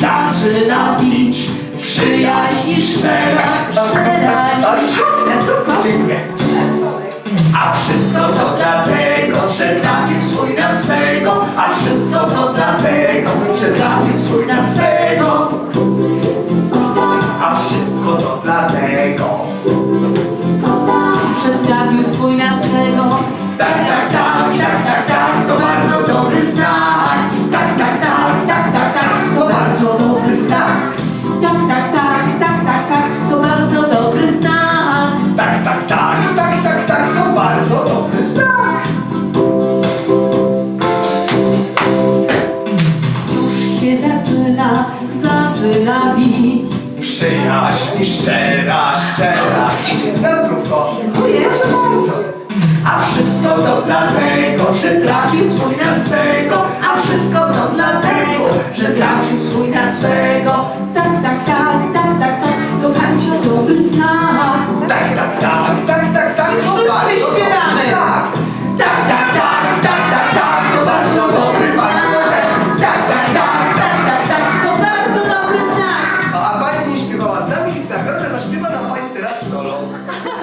zaczyna bić przyjaźń szczera, szczera Dziękuję. A wszystko to dlatego, że trafił swój na swego. A wszystko to dlatego, że trafił swój na swego. A wszystko to dlatego. Że trafił swój na swego. Tak, tak, zaczyna bić. Przyjaźń szczera, szczera. Na zdrówko. Dziękuję bardzo. A wszystko to dlatego, że trafił swój na swego. A wszystko to dlatego, że trafił swój na swego. Tak, tak, tak, tak, tak, tak. Kocham cię, dobry znak. solo.